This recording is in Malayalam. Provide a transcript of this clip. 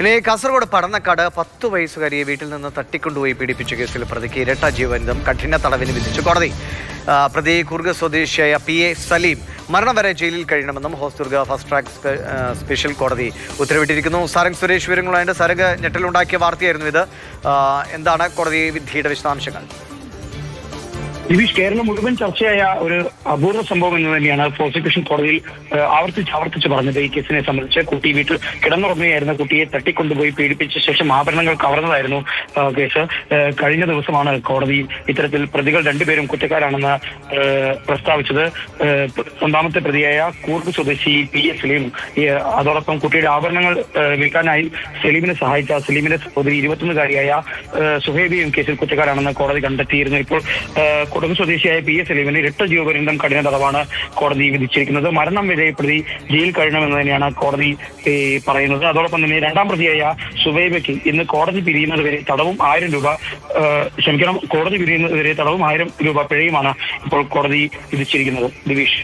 ഇനി കാസർഗോഡ് പടന്നക്കാട് പത്ത് വയസ്സുകാരിയെ വീട്ടിൽ നിന്ന് തട്ടിക്കൊണ്ടുപോയി പീഡിപ്പിച്ച കേസിൽ പ്രതിക്ക് ഇരട്ട ജീവബന്ധം കഠിന തടവിന് വിധിച്ചു കോടതി. പ്രതി കുർഗ സ്വദേശിയായ പി എ സലീം മരണം വരെ ജയിലിൽ കഴിയണമെന്നും ഹോസ്ദുർഗ ഫസ്റ്റ് ട്രാക്ക് സ്പെഷ്യൽ കോടതി ഉത്തരവിട്ടിരിക്കുന്നു. സാരംഗ് സുരേഷ് വിവരങ്ങളുമായിട്ട് സാരംഗ് ഞെട്ടലുണ്ടാക്കിയ വാർത്തയായിരുന്നു ഇത്. എന്താണ് കോടതി വിധിയുടെ വിശദാംശങ്ങൾ? ദിവിഷ് കേരളം മുഴുവൻ ചർച്ചയായ ഒരു അപൂർവ സംഭവം എന്ന് തന്നെയാണ് പ്രോസിക്യൂഷൻ കോടതിയിൽ ആവർത്തിച്ച് ആവർത്തിച്ച് പറഞ്ഞത്. ഈ കേസിനെ സംബന്ധിച്ച് കുട്ടി വീട്ടിൽ കിടന്നുറങ്ങുകയായിരുന്ന. കുട്ടിയെ തട്ടിക്കൊണ്ടുപോയി പീഡിപ്പിച്ച ശേഷം ആഭരണങ്ങൾ കവർന്നതായിരുന്നു കേസ്. കഴിഞ്ഞ ദിവസമാണ് കോടതി ഇത്തരത്തിൽ പ്രതികൾ രണ്ടുപേരും കുറ്റക്കാരാണെന്ന് പ്രസ്താവിച്ചത്. ഒന്നാമത്തെ പ്രതിയായ കൂർഗ് സ്വദേശി പി എസ് സലീം. അതോടൊപ്പം കുട്ടിയുടെ ആഭരണങ്ങൾ വിൽക്കാനായി സലീമിനെ സഹായിച്ച സലീമിന്റെ സഹോദരി ഇരുപത്തൊന്നുകാരിയായ സുഹൈബിയും കേസിൽ കുറ്റക്കാരാണെന്ന് കോടതി കണ്ടെത്തിയിരുന്നു. ഇപ്പോൾ കുടുംബ സ്വദേശിയായ പി എസ് സലീമിന് ഇരട്ട ജീവപര്യന്തം കഠിന തടവാണ് കോടതി വിധിച്ചിരിക്കുന്നത്. മരണം വരെ പ്രതി ജയിൽ കഴിയണമെന്ന് തന്നെയാണ് കോടതി പറയുന്നത്. അതോടൊപ്പം തന്നെ രണ്ടാം പ്രതിയായ സുബൈബയ്ക്ക് ഇന്ന് കോടതി പിരിയുന്നത് വരെ തടവും ആയിരം രൂപ ക്ഷമിക്കണം കോടതി പിരിയുന്നത് വരെ തടവും ആയിരം രൂപ പിഴയുമാണ് ഇപ്പോൾ കോടതി വിധിച്ചിരിക്കുന്നത്. ദിവിഷ്